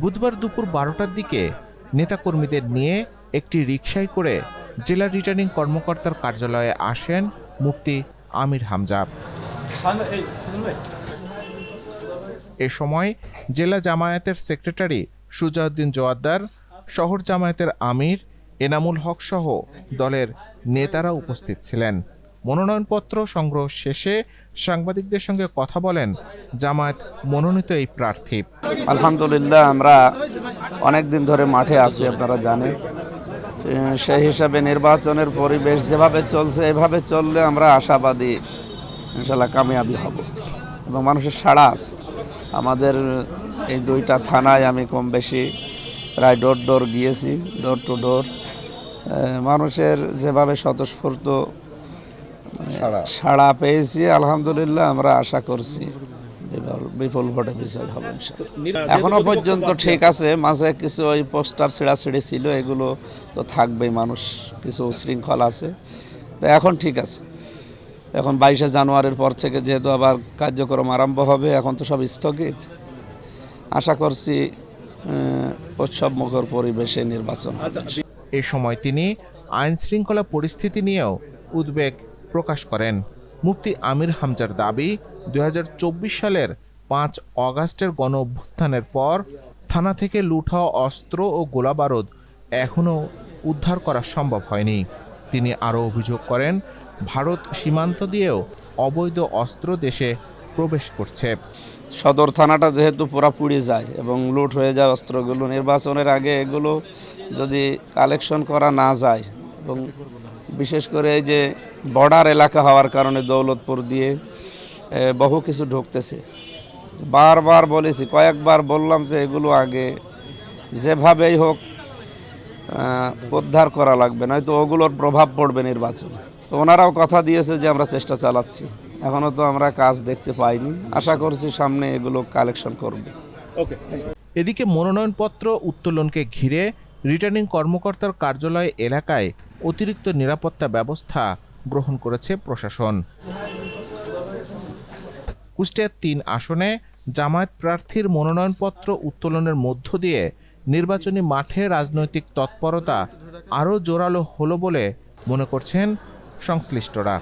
বুধবার দুপুর বারোটার দিকে নেতাকর্মীদের নিয়ে একটি রিকশায় করে জেলা রিটার্নিং কর্মকর্তার কার্যালয়ে আসেন মুফতি আমির হামজা এ সময় জেলা জামায়াতের সেক্রেটারি সুজাউদ্দিন জোয়াদ্দার, শহর জামায়াতের আমির, এনামুল হক সহ দলের নেতারা উপস্থিত ছিলেন। মনোনয়নপত্র সংগ্রহ শেষে সাংবাদিকদের সঙ্গে কথা বলেন জামায়াত মনোনীত এই প্রার্থী। আলহামদুলিল্লাহ, আমরা অনেক দিন ধরে মাঠে আছি, আপনারা জানেন। সেই হিসাবে নির্বাচনের পরিবেশ যেভাবে চলছে, এভাবে চললে আমরা আশাবাদী ইনশাল্লাহ কামিয়াবি হব। এবং মানুষের সাড়া আছে। আমাদের এই দুইটা থানায় আমি কম বেশি প্রায় ডোর ডোর গিয়েছি, ডোর টু ডোর। মানুষের যেভাবে স্বতঃস্ফূর্ত সাড়া। পেয়েছি আলহামদুলিল্লাহ আমরা আশা করছি বিপুল- বিপুল ভোটে বিজয় হবে ইনশাআল্লাহ। এখনও পর্যন্ত ঠিক আছে। মাঝে কিছু ওই পোস্টার ছিঁড়াছিঁড়ি ছিল এগুলো তো থাকবেই মানুষ কিছু শৃঙ্খলা আছে। তো এখন ঠিক আছে। এখন বাইশে জানুয়ারির পর থেকে যেহেতু আবার কার্যক্রম আরম্ভ হবে এখন তো সব স্থগিত। আশা করছি উৎসব মুখর পরিবেশে নির্বাচন। এ সময় তিনি আইন শৃঙ্খলা পরিস্থিতি নিয়েও উদ্বেগ প্রকাশ করেন। মুফতি আমির হামজার দাবি দু হাজার চব্বিশ সালের পাঁচ অগাস্টের গণ অভ্যুত্থানের পর থানা থেকে হওয়া অস্ত্র ও গোলাবারুদ এখনও উদ্ধার করা সম্ভব হয়নি। তিনি আরও অভিযোগ করেন, ভারত সীমান্ত দিয়েও অবৈধ অস্ত্র দেশে প্রবেশ করছে। সদর থানাটা যেহেতু পুরা পুড়ে যায় এবং লুট হয়ে যায় অস্ত্রগুলো, নির্বাচনের আগে এগুলো যদি কালেকশন করা না যায় এবং বিশেষ করে এই যে বর্ডার এলাকা হওয়ার কারণে দৌলতপুর দিয়ে বহু কিছু ঢুকতেছে। বারবার বলেছি, কয়েকবার বললাম যে এগুলো আগে যেভাবেই হোক উদ্ধার করা লাগবে, নয়তো ওগুলোর প্রভাব পড়বে নির্বাচন। তো ওনারাও কথা দিয়েছে যে আমরা চেষ্টা চালাচ্ছি। এখনও তো আমরা কাজ দেখতে পাইনি। আশা করছি সামনে এগুলো কালেকশন করবে। এদিকে মনোনয়নপত্র উত্তোলনকে ঘিরে, রিটার্নিং কর্মকর্তার কার্যালয় এলাকায় অতিরিক্ত নিরাপত্তা ব্যবস্থা গ্রহণ করেছে প্রশাসন। কুষ্টিয়ার তিন আসনে জামায়াত প্রার্থীর মনোনয়নপত্র উত্তোলনের মধ্য দিয়ে নির্বাচনী মাঠে রাজনৈতিক তৎপরতা আরও জোরালো হলো বলে মনে করছেন সংশ্লিষ্টরা।